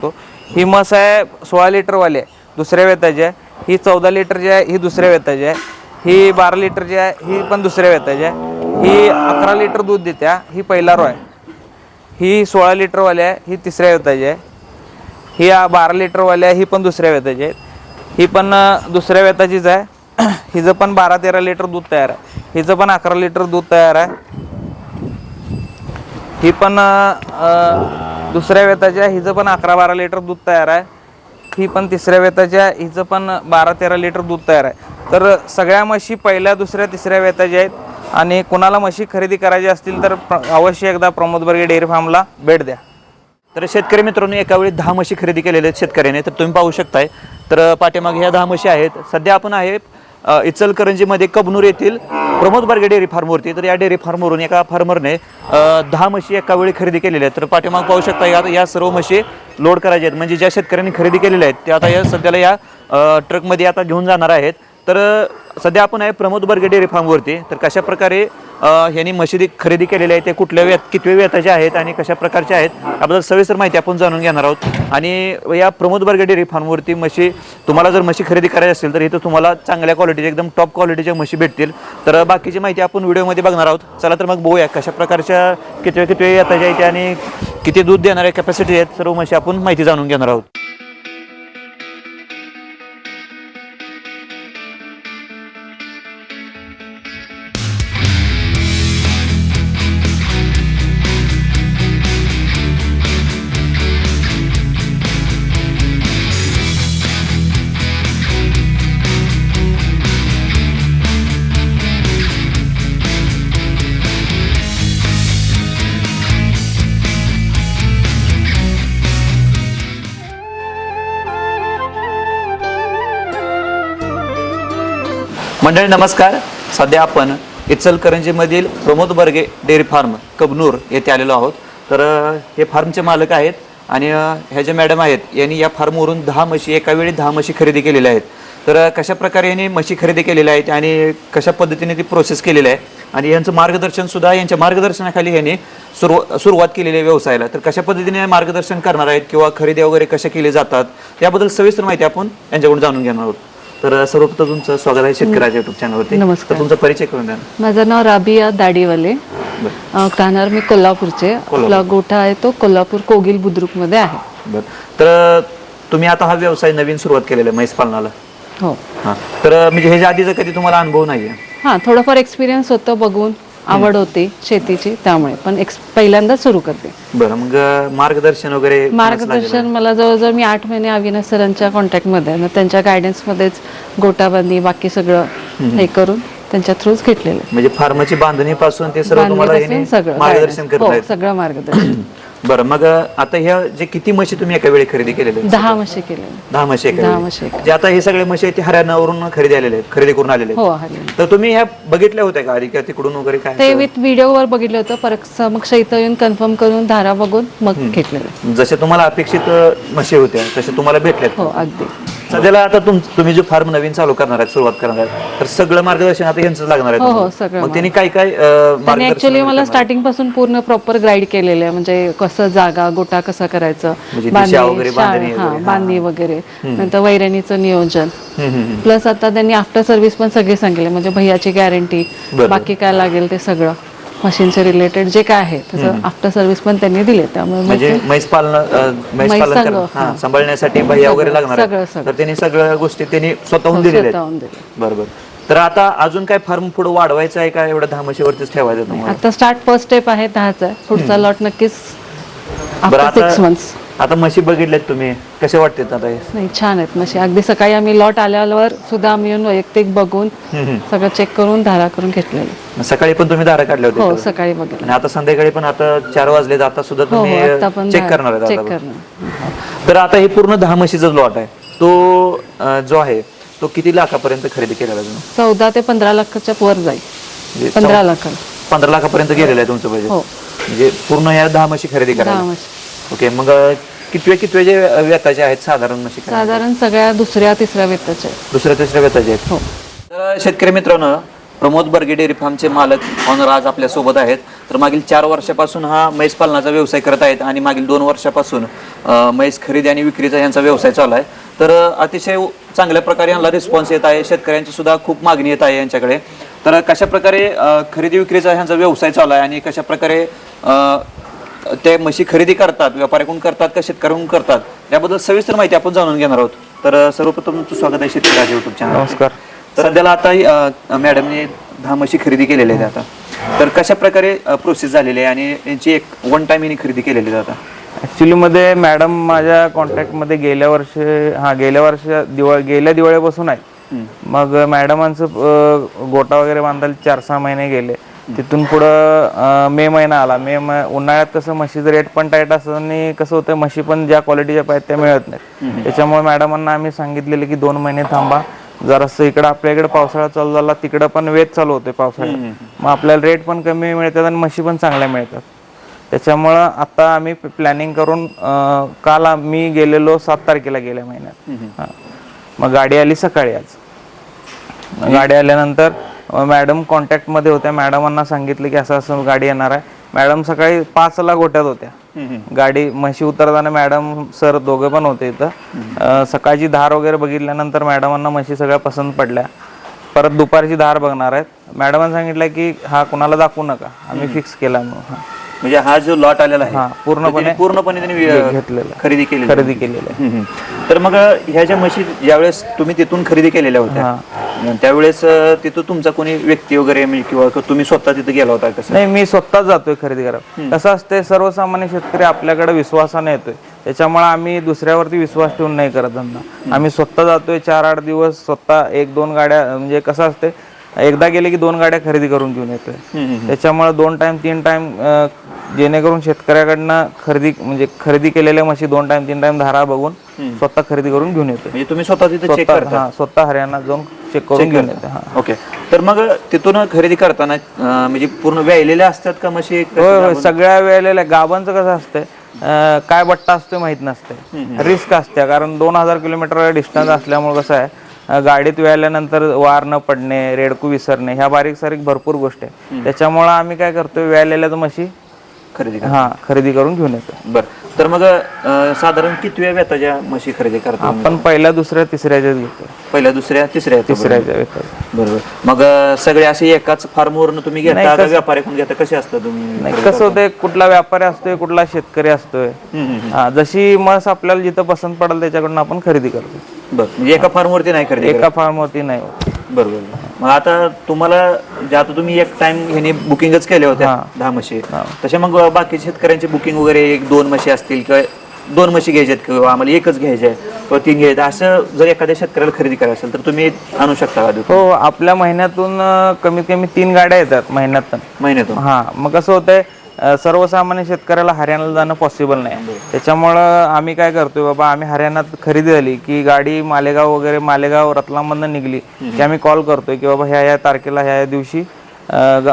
शकतो ही म्हस आहे सोळा लिटरवाली आहे. दुसऱ्या वेताची आहे. ही चौदा लिटरची आहे ही दुसऱ्या वेताची आहे. ही बारा लिटरची आहे ही पण दुसऱ्या वेताची आहे. ही अकरा लिटर दूध देत्या ही. पहिला रो आहे. ही सोळा लिटरवाली आहे ही तिसऱ्या वेताची आहे. ही बारा लिटरवाली आहे ही पण दुसऱ्या वेताची आहे. ही पण दुसऱ्या वेताचीच आहे. हिचं पण बारा तेरा लिटर दूध तयार आहे. हिचं पण अकरा लिटर दूध तयार आहे. ही पण अ, दुसऱ्या वेताच्या हिचं पण अकरा बारा लिटर दूध तयार आहे. ही पण तिसऱ्या वेताच्या हिचं पण बारा तेरा लिटर दूध तयार आहे. तर सगळ्या म्हशी पहिल्या दुसऱ्या तिसऱ्या वेताच्या आहेत. आणि कुणाला म्हशी खरेदी करायची असतील तर प्र- अवश्य एकदा प्रमोद बर्गे डेअरी फार्मला भेट द्या. तर शेतकरी मित्रांनो एका वेळी दहा म्हशी खरेदी केलेल्या आहेत शेतकऱ्याने तर तुम्ही पाहू शकताय. तर पाठीमागे ह्या दहा म्हशी आहेत. सध्या आपण आहे इचलकरंजीमध्ये कबनूर येथील प्रमोद बार्गे डेअरी फार्मवरती तर या डेअरी फार्मवरून एका फार्मरने दहा म्हशी एका वेळी खरेदी केलेल्या आहेत. तर पाठीमाग पाहू शकता या या सर्व म्हशी लोड करायच्या आहेत. म्हणजे ज्या शेतकऱ्यांनी खरेदी केलेल्या आहेत ते आता या सध्याला या ट्रकमध्ये आता घेऊन जाणार आहेत. तर सध्या आपण आहे प्रमोद बर्गे डेअरी फार्मवरती. तर कशा प्रकारे अ, ह्यांनी मशिदी खरेदी केलेल्या आहेत ते कुठल्या व्यत कितव्या व्यताच्या आहेत आणि कशा प्रकारच्या आहेत याबद्दल सविस्तर माहिती आपण जाणून घेणार आहोत. आणि या प्रमोद बर्गे डेअरी फार्मवरती म्हशी तुम्हाला जर म्हशी खरेदी करायची असेल तर इथं तुम्हाला चांगल्या क्वालिटीचे एकदम टॉप क्वालिटीच्या म्हशी भेटतील. तर बाकीची माहिती आपण व्हिडिओमध्ये बघणार आहोत. चला तर मग बघूया कशा प्रकारच्या कितव्या कितव्या येताच्या आहेत आणि किती दूध देणाऱ्या कॅपॅसिटी आहेत सर्व म्हशी आपण माहिती जाणून घेणार आहोत. मंडळी नमस्कार. सध्या आपण इचलकरंजीमधील प्रमोद बर्गे डेअरी फार्म कबनूर येथे आलेलो आहोत. तर हे फार्मचे मालक आहेत आणि ह्या ज्या मॅडम आहेत यांनी या फार्मवरून दहा म्हशी एका वेळी दहा म्हशी खरेदी केलेल्या आहेत. तर कशा प्रकारे यांनी म्हशी खरेदी केलेल्या आहेत आणि कशा पद्धतीने ती प्रोसेस केलेली आहे आणि यांचं मार्गदर्शनसुद्धा यांच्या मार्गदर्शनाखाली यांनी सुरुवा सुरुवात केलेली आहे व्यवसायाला. तर कशा पद्धतीने मार्गदर्शन करणार आहेत किंवा खरेदी वगैरे कशा केली जातात याबद्दल सविस्तर माहिती आपण यांच्याकडून जाणून घेणार आहोत. तर सर्वप्रथम तुमचं स्वागत आहे शेतकऱ्याच्या युट्यूब चॅनलवरती नमस्कार. तर तुमचा परिचय करून द्या ना. माझं नाव राबिया दाडीवाले. बरं. अं, राहणार मी कोल्हापूरचे. आपला गोठा आहे तो कोल्हापूर कोगिल बुद्रुकमध्ये आहे. बरं. तर तुम्ही आता हा व्यवसाय नवीन सुरुवात केलेला आहे म्हैस पालनाला. हो. हां. तर म्हणजे ह्याच्या आधीचा कधी तुम्हाला अनुभव नाही आहे हां थोडंफार एक्सपिरियन्स होतं बघून. आवड होती शेतीची त्यामुळे पण एक्स पहिल्यांदा सुरू करते. बरं मग मार्गदर्शन वगैरे मार्गदर्शन मला जवळजवळ मी आठ महिने अविनाश सरांच्या कॉन्टॅक्टमध्ये आहे मग त्यांच्या गायडन्समध्येच गोटाबंदी बाकी सगळं हे करून त्यांच्या थ्रूच घेतलेलं. म्हणजे फार्मची बांधणीपासून ते सर्व तुम्हाला सगळं मार्गदर्शन हो, सगळं मार्गदर्शन. बरं मग आता ह्या जे किती म्हशी तुम्ही एका वेळी खरेदी केलेल्या आहेत? दहा म्हशी केलेल्या दहा म्हशी एका दहा वेळी. म्हशी एका जे आता हे सगळे म्हशी आहेत ते हरियाणावरून खरेदी आलेले आहेत खरेदी करून आलेले आहेत. हो तर तुम्ही ह्या बघितल्या होत्या का आधी का तिकडून वगैरे काय? ते विथ व्हिडिओवर बघितलं होतं परत समक्ष इथं येऊन कन्फर्म करून धारा बघून मग घेतलेलं. जसे तुम्हाला अपेक्षित अ, म्हशी होत्या तसे तुम्हाला भेटल्यात. हो अगदी. सध्याला आता तुम तुम्ही जो फार्म नवीन चालू करणार आहेत सुरुवात करणार आहेत तर सगळं मार्गदर्शन आता यांचं लागणार आहे हो, हो, तुम्हाला. सगळं मग त्यांनी काय काय अ, त्यांनी मार्गदर्शन ऍक्च्युली मला स्टार्टिंगपासून पूर्ण प्रॉपर गाईड केलेलं आहे. म्हणजे कसं जागा गोटा कसं करायचं म्हणजे दिशा वगैरे, बांधणी हा वगैरे, बांधणी वगैरे. नंतर वैरणीचं नियोजन. हम्म, हम्म, हम्म. प्लस आता त्यांनी आफ्टर सर्व्हिस पण सगळे सांगितले. म्हणजे भैयाची गॅरंटी. बाकी काय लागेल ते सगळं. मशीनचे रिलेटेड जे काय आहे त्याचं आफ्टर सर्व्हिस पण त्यांनी दिले त्यामुळे म्हणजे म्हैस पालन म्हैस म्हैस पालन सगळं, करणं, हा. सांभाळण्यासाठी भैया वगैरे लागणार सगळं, आहेत. सगळं. तर त्यांनी सगळ्या गोष्टी त्यांनी स्वतःहून दिलेल्या आहेत. स्वतःहून दिले बरोबर. तर आता अजून काय फार्म पुढे वाढवायचं आहे का? एवढं दहा म्हशीवरतीच ठेवायचं तुम्हाला? आता स्टार्ट फर्स्ट स्टेप आहे दहाचा. पुढचा लॉट नक्कीच बरं आफ्टर सिक्स आता मंथ्स आता म्हशी बघितल्यात तुम्ही. कसे वाटतात आता हे? नाही छान आहेत म्हशी. अगदी सकाळी आम्ही लॉट आल्यावर सुद्धा आम्ही येऊन वैयक्तिक बघून हम्म. सगळं चेक करून धारा करून घेतलेलं. सकाळी पण तुम्ही धारा काढल्या हो होत्या सकाळी बघितलं. आणि आता संध्याकाळी पण आता चार वाजले आता सुद्धा हो हो आता तुम्ही पण चेक करणार आहेत चेक आता. करणार. तर आता हे पूर्ण दहा म्हशीचा लॉट आहे. तो अं, जो आहे तो किती लाखापर्यंत खरेदी केलेला आहे? तुम्ही? चौदा ते पंधरा लाखाच्या वर जाईल. म्हणजे पंधरा लाख पंधरा लाखापर्यंत गेलेलं आहे तुमचं बजेट हो. म्हणजे पूर्ण या दहा म्हशी खरेदी दहा करायला. म्हशी. ओके मग अं, कितवे कितवे जे व्यताचे आहेत साधारण म्हशी? साधारण सगळ्या दुसऱ्या तिसऱ्या वेताच्या आहेत. दुसऱ्या तिसऱ्या व्यताचे आहेत. हो. तर शेतकरी मित्रांनो प्रमोद बर्गे डेअरी फार्मचे मालक ऑनर आज आपल्यासोबत आहेत. तर मागील चार वर्षापासून हा म्हैस पालनाचा व्यवसाय करत आहेत आणि मागील दोन वर्षापासून अ, म्हैस खरेदी आणि विक्रीचा यांचा व्यवसाय चालू आहे. तर अ, अतिशय चांगल्या प्रकारे यांना रिस्पॉन्स येत आहे. शेतकऱ्यांची सुद्धा खूप मागणी येत आहे यांच्याकडे. तर कशा प्रकारे खरेदी विक्रीचा ह्यांचा व्यवसाय चालू आहे आणि कशा प्रकारे ते म्हशी खरेदी करतात व्यापाऱ्याकडून करतात का शेतकऱ्याकडून करतात याबद्दल सविस्तर माहिती आपण जाणून घेणार आहोत. तर सर्वप्रथम तुमचं स्वागत आहे शेतकऱ्याच्या युट्यूब चॅनल नमस्कार. तर सध्याला आता मॅडमने दहा म्हशी खरेदी केलेल्या आहेत आता. तर कशा प्रकारे प्रोसेस झालेली आहे आणि यांची एक वन टाइम यांनी खरेदी केलेली आहे आता? ॲक्च्युली मध्ये मॅडम माझ्या कॉन्टॅक्टमध्ये गेल्या वर्षी हा गेल्या वर्ष दिवाळी गेल्या दिवाळीपासून आहे. मग मॅडमांचं गोटा वगैरे बांधायला चार सहा महिने गेले. तिथून पुढं मे महिना आला. मे उन्हाळ्यात कसं म्हशीचं रेट पण टाईट असतं आणि कसं होतं म्हशी पण ज्या क्वालिटीच्या पाहिजे त्या मिळत नाहीत. त्याच्यामुळे मॅडमांना आम्ही सांगितलेलं की दोन महिने थांबा. जरासं इकडं आपल्या इकडे पावसाळा चालू झाला तिकडं पण वेध चालू होते पावसाळ्यात. मग आपल्याला रेट पण कमी मिळतात आणि म्हशी पण चांगल्या मिळतात. त्याच्यामुळं आता आम्ही प्लॅनिंग करून काल मी गेलेलो सात तारखेला गेल्या महिन्यात. मग गाडी आली सकाळी आज. गाडी आल्यानंतर मॅडम कॉन्टॅक्टमध्ये होत्या. मॅडमांना सांगितलं की असं असं गाडी येणार आहे. मॅडम सकाळी पाचला गोट्यात होत्या. गाडी म्हशी उतरताना मॅडम सर दोघे पण होते इथं. सकाळची धार वगैरे बघितल्यानंतर मॅडमांना म्हशी सगळ्या पसंत पडल्या. परत दुपारची धार बघणार आहेत. मॅडमांनी सांगितलं की हा कुणाला दाखवू नका. आम्ही फिक्स केला म्हणून. म्हणजे हा जो लॉट आलेला आहे हा, पूर्णपणे तो त्यांनी पूर्णपणे त्यांनी घेतलेला. खरेदी केलेली. खरेदी केलेलं. आहे हम्म. तर मग ह्या ज्या म्हशी ज्यावेळेस तुम्ही तिथून खरेदी केलेल्या होत्या त्यावेळेस अ, तिथं तुमचा कोणी व्यक्ती वगैरे म्हणजे किंवा क- तुम्ही स्वतः तिथे गेला होता कसं नाही मी स्वतः जातोय खरेदी करायला. कसं असते सर्वसामान्य शेतकरी आपल्याकडे विश्वासाने येतोय. त्याच्यामुळे आम्ही दुसऱ्यावरती विश्वास ठेवून नाही करत धंदा आम्ही स्वतः जातोय चार आठ दिवस स्वतः एक दोन गाड्या म्हणजे कसं असते एकदा गेले की दोन गाड्या खरेदी करून घेऊन येतोय. त्याच्यामुळे दोन टाइम तीन टाइम जेणेकरून शेतकऱ्याकडनं खरेदी म्हणजे खरेदी केलेल्या म्हशी दोन टाइम तीन टाइम धारा बघून स्वतः खरेदी करून घेऊन येतोय. म्हणजे तुम्ही स्वतः तिथे चेक स्वतः करता. हा स्वतः हरियाणा जाऊन चेक करून घेऊन येते हा. ओके तर मग तिथून खरेदी करताना म्हणजे पूर्ण व्यायलेल्या असतात का म्हशी सगळ्या वेळेला गावांचं कसं असतंय काय बट्टा असतो माहीत नसते रिस्क असते कारण दोन हजार किलोमीटर डिस्टन्स असल्यामुळे कसं आहे गाडीत वेळाल्यानंतर वार न पडणे रेडकू विसरणे ह्या बारीक सारीक भरपूर गोष्टी आहे त्याच्यामुळं आम्ही काय करतोय वेळालेल्या म्हशी खरेदी कर हा खरेदी करून घेऊन येतो बर. तर मग अ, साधारण किती वेळ वेताच्या म्हशी खरेदी करता आपण पहिल्या दुसऱ्या तिसऱ्याच्याच घेतो. पहिल्या दुसऱ्या तिसऱ्या तिसऱ्याच्या घेतो बरोबर. मग अ, सगळे असे एकाच फार्मवरून तुम्ही घेता का व्यापाऱ्याकडून घेता? कसे असतं तुम्ही नाही कसं होतंय कुठला व्यापारी असतोय कुठला शेतकरी असतोय. हम्म, हम्म, हा जशी मस आपल्याला जिथं पसंत पडेल त्याच्याकडून आपण खरेदी करतो. बर. म्हणजे एका फार्मवरती नाही खरेदी एका फार्मवरती नाही होत. बरोबर. मग आता तुम्हाला जे आता तुम्ही एक टाइम ह्यानी बुकिंगच केल्या होत्या दहा म्हशी. तसे मग बाकी शेतकऱ्यांची बुकिंग वगैरे एक दोन म्हशी असतील किंवा दोन म्हशी घ्यायच्यात किंवा आम्हाला एकच घ्यायचे आहे किंवा तीन घ्यायचे असं जर एखाद्या शेतकऱ्याला खरेदी करायचं असेल तर तुम्ही आणू शकता का हो आपल्या महिन्यातून अं, कमीत कमी तीन गाड्या येतात महिन्यातून. महिन्यातून. हा मग कसं होतंय सर्वसामान्य शेतकऱ्याला हरियाणाला जाणं पॉसिबल नाही. त्याच्यामुळं आम्ही काय करतोय बाबा आम्ही हरियाणात खरेदी झाली की गाडी मालेगाव वगैरे मालेगाव रतलाममधनं निघली की आम्ही कॉल करतोय की बाबा ह्या ह्या तारखेला ह्या ह्या दिवशी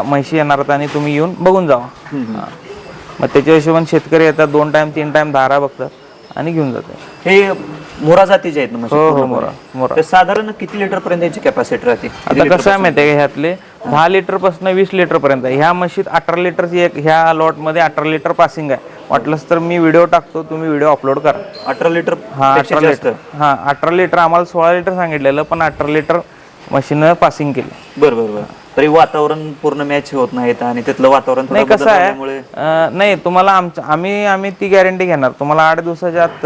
म्हशी येणार आहेत आणि तुम्ही येऊन बघून जावा. मग त्याच्या हिशोबाने शेतकरी येतात दोन टाइम तीन टाइम धारा बघतात आणि घेऊन जातात. हे मोरा जातीचे आहेत ना म्हशी हो हो? मोरा मोरा. साधारण किती लिटर पर्यंत यांची कॅपॅसिटी राहते? आता कसं आहे माहिती आहे ह्यातले? दहा लिटरपासून वीस लिटर पर्यंत आहे. ह्या म्हशीत अठरा लिटरची एक ह्या लॉटमध्ये अठरा लिटर पासिंग आहे. वाटलंच तर मी व्हिडिओ टाकतो तुम्ही व्हिडिओ अपलोड करा. अठरा लिटर हा अठरा लिटर. हा अठरा लिटर आम्हाला सोळा लिटर सांगितलेलं पण अठरा लिटर मशीन पासिंग केली. बरं बरं बरं. तरी वातावरण पूर्ण मॅच होत नाहीत आणि तिथलं वातावरण नाही कसं आहे नाही तुम्हाला आमच्या आम्ही आम्ही ती गॅरंटी घेणार. तुम्हाला आठ दिवसाच्या आत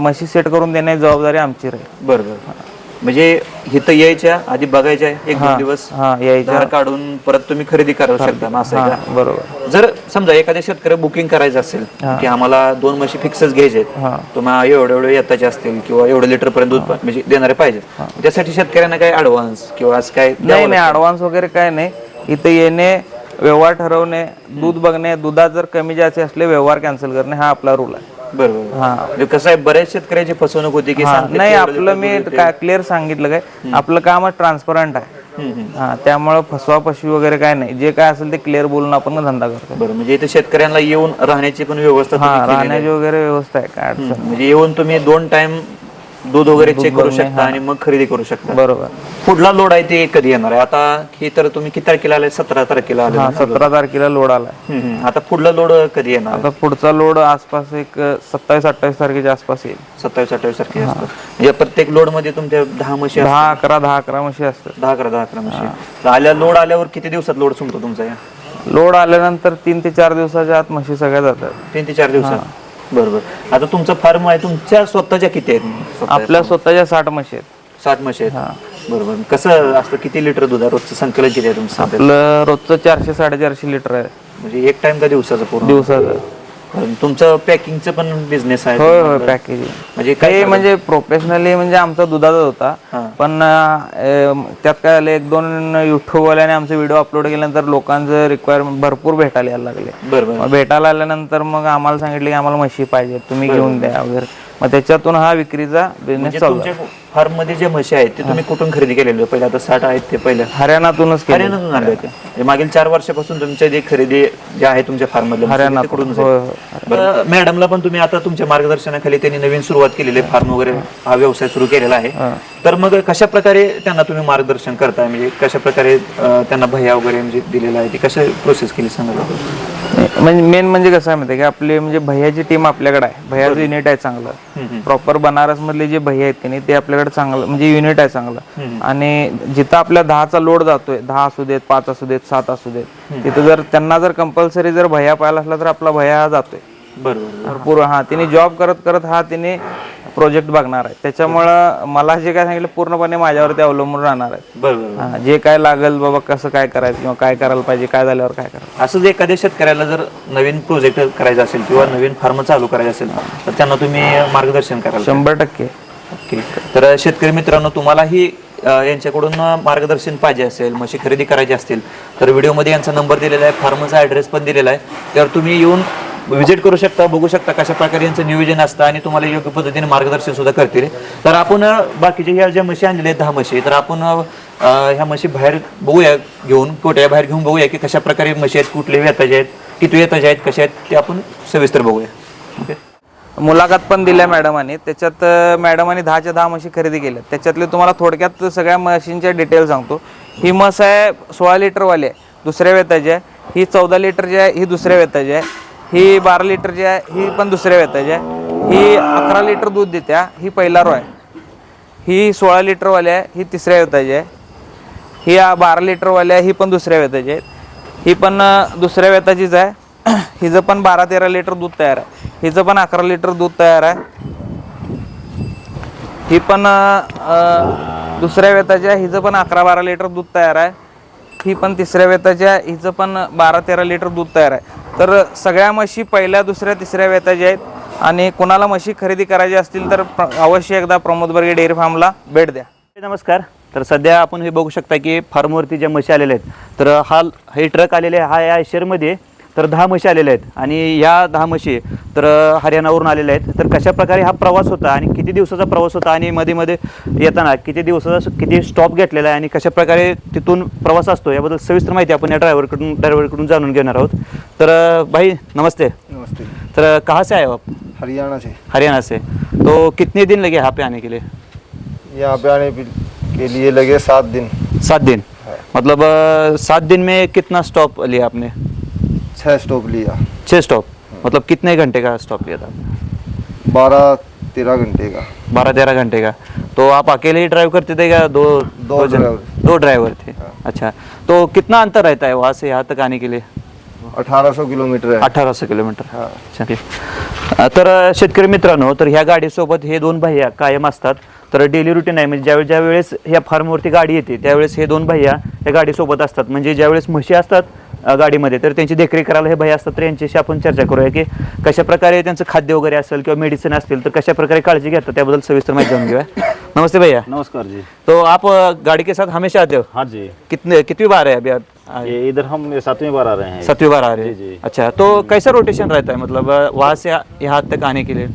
म्हशी सेट करून देण्याची जबाबदारी आमची राहील. बरं बरं. म्हणजे इथं यायच्या आधी बघायच्या एक दोन दिवस हा यायच्या. काढून परत तुम्ही खरेदी करू शकता ना असं आहे हा बरोबर. जर समजा एखाद्या शेतकरी बुकिंग करायचं असेल की आम्हाला दोन म्हशी फिक्सच घ्यायचे हा. तुम्हाला एवढे एवढे येताचे असतील किंवा एवढं लिटर पर्यंत दूध म्हणजे देणारे पाहिजेत. त्यासाठी शेतकऱ्यांना काय ऍडव्हान्स किंवा असं काय नाही नाही ऍडव्हान्स वगैरे काय नाही. इथे येणे व्यवहार ठरवणे दूध बघणे दुधात जर कमी जास्त असले व्यवहार कॅन्सल करणे हा आपला रूल आहे. बरोबर. हा. म्हणजे कसं आहे बऱ्याच शेतकऱ्याची फसवणूक होती की हा, नाही आपलं मी काय क्लिअर सांगितलं काय? आपलं कामच ट्रान्सपरंट आहे. हम्म, हम्म. हा त्यामुळं फसवा फसवी वगैरे काय नाही. जे काय असेल ते क्लिअर बोलून आपण धंदा करतो बरं म्हणजे इथे शेतकऱ्यांना येऊन राहण्याची पण व्यवस्था हा तुम्ही केलेली आहे. राहण्याची वगैरे व्यवस्था आहे काय अडचण हम्म, म्हणजे येऊन तुम्ही दोन टाइम दूध वगैरे दूध चेक करू बघणे, शकता हा. आणि मग खरेदी करू शकता. बरोबर. पुढला लोड आहे ते कधी येणार आहे? आता हे तर तुम्ही किती तारखेला आले सतरा तारखेला आले हा? सतरा तारखेला लोड आलाय. हम्म, हम्म. आता पुढला लोड कधी येणार? आता पुढचा लोड आसपास एक सत्तावीस अठ्ठावीस तारखेच्या आसपास येईल. सत्तावीस अठ्ठावीस तारखे असतात म्हणजे प्रत्येक लोडमध्ये तुमच्या दहा म्हशी असतात. दहा अकरा दहा अकरा म्हशी असतात. दहा अकरा दहा अकरा म्हशी. तर आल्या लोड आल्यावर किती दिवसात लोड संपतो तुमचा या? लोड आल्यानंतर तीन ते चार दिवसाच्या आत म्हशी सगळ्या जातात. तीन ते चार दिवसात. बरोबर आता तुमचा फार्म आहे तुमच्या स्वतःच्या किती आहेत? आपल्या स्वतःच्या साठ म्हशी आहेत. सात म्हशी आहेत. बरोबर कसं असतं किती लिटर दूध आहे? रोजचं संकलन किती आहे तुमचं सध्या? आपलं रोजचं चारशे साडेचारशे लिटर आहे. म्हणजे एक टाइम का दिवसाचं पूर्ण? दिवसाचं. बरं, तुमचं पॅकिंगचं पण बिझनेस आहे होय होय तुम्हाला? पॅकेजिंग. म्हणजे काही म्हणजे प्रोफेशनली म्हणजे आमचा दुधाचा होता. हा. पण अं, त्यात काय झालं एक दोन युट्यूबवाल्याने आमचे व्हिडिओ अपलोड केल्यानंतर लोकांचं रिक्वायरमेंट भरपूर भेटायला यायला लागले. मग भेटायला आल्यानंतर मग आम्हाला सांगितले की आम्हाला म्हशी पाहिजे तुम्ही घेऊन द्या वगैरे. मग त्याच्यातून हा विक्रीचा बिझनेस म्हणजे चालू तुमच्या फार्ममध्ये जे म्हशी आहेत ते तुम्ही कुठून खरेदी केलेले पहिले आता साठ आहेत ते पहिले. हरियाणातूनच केले हरियाणातून आणले होते. म्हणजे मागील चार वर्षापासून तुमच्या जे खरेदी जे आहे तुमच्या फार्म मधले हरियाणात कुठून होय होय. बरं. मॅडमला पण तुम्ही आता तुमच्या मार्गदर्शनाखाली त्यांनी नवीन सुरुवात केलेली आहे फार्म वगैरे हा व्यवसाय सुरू केलेला आहे. तर मग कशा प्रकारे त्यांना तुम्ही मार्गदर्शन करताय? म्हणजे कशा प्रकारे अं, त्यांना भैया वगैरे म्हणजे दिलेला आहे? ती कशा प्रोसेस केली सांगा. म्हणजे मेन म्हणजे कसं आहे माहिती आहे की? आपली म्हणजे भैयाची टीम आपल्याकडे आहे. भैयाचं युनिट आहे चांगलं. प्रॉपर बनारस मधले जे भैया आहेत की नाही ते आपल्याकडे चांगलं म्हणजे युनिट आहे चांगलं. आणि जिथं आपल्या दहाचा लोड जातोय दहा असू देत पाच असू देत सात असू देत तिथं जर त्यांना जर कंपल्सरी जर भैया पाहायला असला तर आपला भैया हा जातोय. बरोबर भरपूर हा तिने जॉब करत करत हा तिने प्रोजेक्ट बघणार आहे. त्याच्यामुळं मला जे काय सांगितलं पूर्णपणे माझ्यावरती अवलंबून राहणार आहे. बरोबर हा, जे काय लागेल बाबा कसं काय करायचं किंवा काय करायला पाहिजे काय झाल्यावर काय करायचं. असं जर एखाद्या शेतकऱ्याला जर नवीन प्रोजेक्ट करायचा असेल किंवा नवीन फार्म चालू करायचं असेल तर त्यांना तुम्ही मार्गदर्शन कराल शंभर टक्के. ओके. तर शेतकरी मित्रांनो तुम्हालाही अ, यांच्याकडून मार्गदर्शन पाहिजे असेल म्हशी खरेदी करायची असतील तर व्हिडिओमध्ये यांचा नंबर दिलेला आहे फार्मचा ॲड्रेस पण दिलेला आहे. त्यावर तुम्ही येऊन व्हिजिट करू शकता बघू शकता कशा प्रकारे यांचं नियोजन असतं आणि तुम्हाला योग्य पद्धतीने मार्गदर्शन सुद्धा करतील. तर आपण बाकीचे बाकीच्या ह्या ज्या म्हशी आणलेल्या आहेत दहा म्हशी तर आपण ह्या म्हशी बाहेर बघूया घेऊन कोट्या बाहेर घेऊन बघूया की कशा प्रकारे म्हशी आहेत कुठले येताचे आहेत किती येताचे आहेत कशा आहेत ते आपण सविस्तर बघूया. ओके? मुलाखत पण दिल्या मॅडमांनी. त्याच्यात मॅडमाने मॅडमांनी दहाच्या दहा म्हशी खरेदी केल्या. त्याच्यातले तुम्हाला थोडक्यात सगळ्या म्हशींच्या डिटेल सांगतो. ही म्हस आहे सोळा लिटरवाली आहे. दुसऱ्या वेताची आहे. ही चौदा लिटरची आहे. ही दुसऱ्या वेताची आहे. ही बारा लिटरची आहे ही पण दुसऱ्या वेताची आहे. ही अकरा लिटर दूध देत्या ही. पहिला रो आहे. ही सोळा लिटरवाली आहे ही तिसऱ्या वेताची आहे. ही बारा लिटरवाली आहे ही पण दुसऱ्या वेताची आहे. ही पण दुसऱ्या वेताचीच आहे. हिचं पण बारा तेरा लिटर दूध तयार आहे. हिचं पण अकरा लिटर दूध तयार आहे. ही पण दुसऱ्या वेताची आहे. हिचं पण अकरा बारा लिटर दूध तयार आहे. ही पण तिसऱ्या वेताची आहे हिचं पण बारा तेरा लिटर दूध तयार आहे. तर सगळ्या म्हशी पहिल्या दुसऱ्या तिसऱ्या वेताच्या आहेत. आणि कोणाला म्हशी खरेदी करायची असतील तर अवश्य एकदा प्रमोद बर्गे डेअरी फार्मला भेट द्या. नमस्कार. तर सध्या आपण हे बघू शकता की फार्मवरती ज्या म्हशी आलेल्या आहेत तर हा हे ट्रक आलेले आहे, हा या शेअरमध्ये तर दहा म्हशी आलेल्या आहेत. आणि या दहा म्हशी तर हरियाणावरून आलेल्या आहेत. तर कशा प्रकारे हा प्रवास होता आणि किती दिवसाचा प्रवास होता आणि मध्ये मध्ये येताना किती दिवसाचा किती स्टॉप घेतलेला आहे आणि कशा प्रकारे तिथून प्रवास असतो याबद्दल सविस्तर माहिती आपण या ड्रायव्हरकडून ड्रायव्हरकडून जाणून घेणार आहोत. तर भाई नमस्ते. नमस्ते. तर कहाँ से आए हो आप? हरियाणा से हरियाणा से तो कितने दिन लगे यहाँ पे आने के लिए? यहाँ पे आने के लिए लगे सात दिन. सात दिन. मतलब अ, सात दिन में कितना स्टॉप लिया आपने? छः स्टॉप लिया। छः स्टॉप मतलब कितने घंटे का स्टॉप लिया था? बारह तेरह घंटे का। बारह तेरह घंटे का। तो आप अकेले ही ड्राइव करते थे क्या? दो दो driver। दो ड्राइवर थे? अच्छा। तो कितना अंतर रहता है वहाँ से यहाँ तक आने के लिए? अठारह सौ किलोमीटर है। अठराशे किलोमीटर। हा. अच्छा तर शेतकरी मित्रांनो तर ह्या गाडीसोबत हे दोन भैया कायम असतात. तर डेली रुटीन आहे. म्हणजे ज्यावेळेस ज्यावेळेस ह्या फार्मवरती गाडी येते त्यावेळेस हे दोन भैया या गाडीसोबत असतात. म्हणजे ज्यावेळेस म्हशी असतात गाडीमध्ये. तर त्यांची देखरेख करायला हे भैया असतात. तर यांच्याशी आपण चर्चा करूया की कशा प्रकारे त्यांचं खाद्य वगैरे असेल किंवा मेडिसिन असतील तर कशा प्रकारे काळजी घेतात त्याबद्दल सविस्तर माहिती जाणून घेऊया. नमस्ते भैया. नमस्कार जी. तो आप गाड़ी के साथ हमेशा आते हो? हाँ जी. कितने कितनी बार है अभी आप? आए? ये इधर हम सातवीं बार आ रहे हैं। सातवीं बार आ रहे जी, हैं? जी। अच्छा तो कैसा रोटेशन रहता है मतलब वहाँ से यहाँ तक आने के लिए?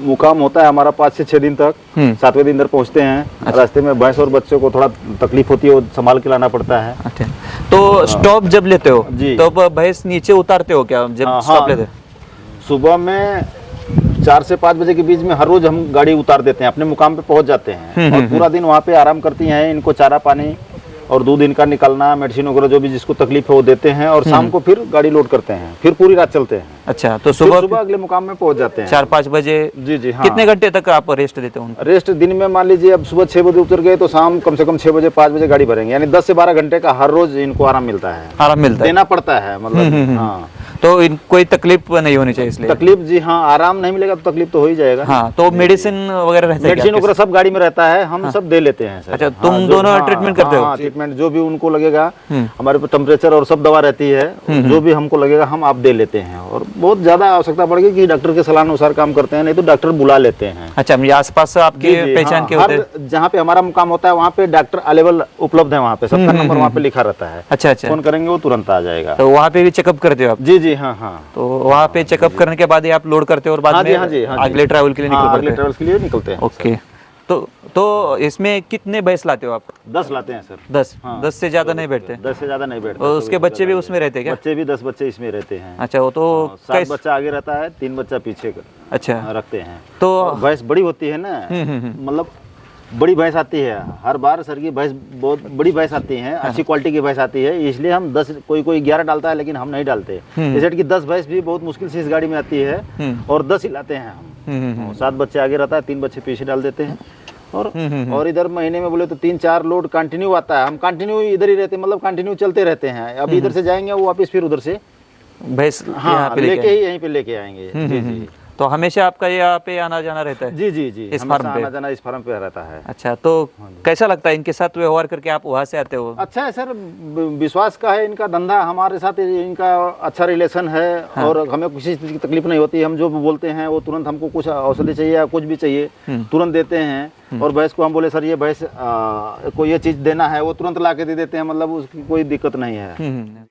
मुकाम होता है हमारा पाँच से छः दिन तक। हम्म। सातवें दिन इधर पहुँचते हैं। अच्छा। रास्ते में भैंस और बच्चों को थोड़ा तकलीफ़ होती है वो संभाल के लाना पड़ता है। अच्छा। तो स्टॉप जब लेते हो जी। तो भैंस नीचे उतारते हो क्या? जब हाँ, स्टॉप हाँ। लेते सुबह में चार से पाँच बजे के बीच में हर रोज हम गाड़ी उतार देते हैं अपने मुकाम पे पहुँच जाते हैं। और पूरा दिन वहाँ पे आराम करती हैं इनको चारा पानी और दूध इनका निकलना मेडिसिन वगैरह जो भी जिसको तकलीफ़ है वो देते हैं और शाम को फिर गाड़ी लोड करते हैं। फिर पूरी रात चलते हैं। अच्छा तो सुबह सुबह अगले मुकाम में पहुँच जाते हैं। चार पाँच बजे जी जी हाँ। कितने घंटे तक आप रेस्ट देते हो? रेस्ट दिन में मान लीजिए अब सुबह छह बजे उतर गए तो शाम कम से कम छह बजे पाँच बजे गाड़ी भरेंगे। यानी दस से बारह घंटे का हर रोज इनको आराम मिलता है। आराम मिलता है। देना पड़ता है मतलब हाँ। तो इन कोई तकलीफ़ नहीं होनी चाहिए इसलिए। तकलीफ़ जी हाँ आराम नहीं मिलेगा तो तकलीफ़ तो हो ही जाएगा हाँ तो मेडिसिन वगैरह रहता है मेडिसिन वगैरह सब गाड़ी में रहता है हम सब दे लेते हैं अच्छा, हाँ, तुम दोनों हाँ, ट्रीटमेंट करते हो? हाँ, ट्रीटमेंट जो भी उनको लगेगा हमारे पे टेम्परेचर और सब दवा रहती है जो भी हमको लगेगा हम आप दे लेते हैं। और बहुत ज़्यादा आवश्यकता पड़ गई कि डॉक्टर के सलाह अनुसार काम करते हैं नहीं तो डॉक्टर बुला लेते हैं। अच्छा ये आसपास आपके पहचान हाँ, के होते जहाँ पे हमारा मुकाम होता है वहाँ पे डॉक्टर अवेलेबल उपलब्ध है वहाँ पे सबका नंबर वहाँ पे लिखा रहता है। अच्छा अच्छा। फ़ोन करेंगे वो तुरंत आ जाएगा। तो वहाँ पे भी चेकअप करते हो आप? जी जी हाँ हाँ। तो वहाँ पे चेकअप करने के बाद ही आप लोड करते हो और बाद हाँ जी में हाँ जी हाँ अगले ट्रैवल के लिए हाँ, निकल अगले पड़ते के लिए निकलते हैं हैं ओके तो तो इसमें कितने भैंस लाते हो आप? दस लाते हैं सर। दस? हाँ। दस से ज़्यादा तो नहीं बैठते? दस से ज़्यादा नहीं बैठते और उसके बच्चे भी उसमें रहते हैं क्या? बच्चे भी दस बच्चे इसमें रहते हैं। अच्छा वो तो सात बच्चा आगे रहता है तीन बच्चा पीछे कर- अच्छा। रखते हैं। तो भैंस बड़ी होती है ना मतलब बड़ी भैंस आती है। हर बार सर की भैंस बहुत बड़ी भैंस आती है अच्छी क्वालिटी की भैंस आती है। इसलिए हम दस कोई कोई ग्यारह डालता है लेकिन हम नहीं डालते। जैसे कि दस भैंस भी बहुत मुश्किल से इस गाड़ी में आती है और दस ही लाते हैं हम सात बच्चे आगे रहता है तीन बच्चे पीछे डाल देते हैं। और और इधर महीने में बोले तो तीन चार लोड कंटिन्यू आता है। हम कंटिन्यू इधर ही रहते हैं मतलब कंटिन्यू चलते रहते हैं। अब इधर से जाएँगे वो वापस फिर उधर से। भैंस हाँ लेके ही यहीं पे लेके आएँगे। जी जी। तो हमेशा आपका यहाँ पे आना जाना रहता है? जी जी जी। इस फार्म पे? आना जाना इस फार्म पे रहता है। अच्छा तो कैसा लगता है इनके साथ व्यवहार करके? आप वहाँ से आते हो? अच्छा है सर विश्वास का है इनका धंधा। हमारे साथ इनका अच्छा रिलेशन है हाँ। और हमें किसी चीज़ की तकलीफ़ नहीं होती। हम जो बोलते हैं वो तुरंत हमको कुछ औषधि चाहिए या कुछ भी चाहिए तुरंत देते हैं। और भैंस को हम बोले सर ये भैंस को ये चीज़ देना है वो तुरंत ला के दे देते हैं। मतलब उसकी कोई दिक्कत नहीं है। हम्म, हम्म।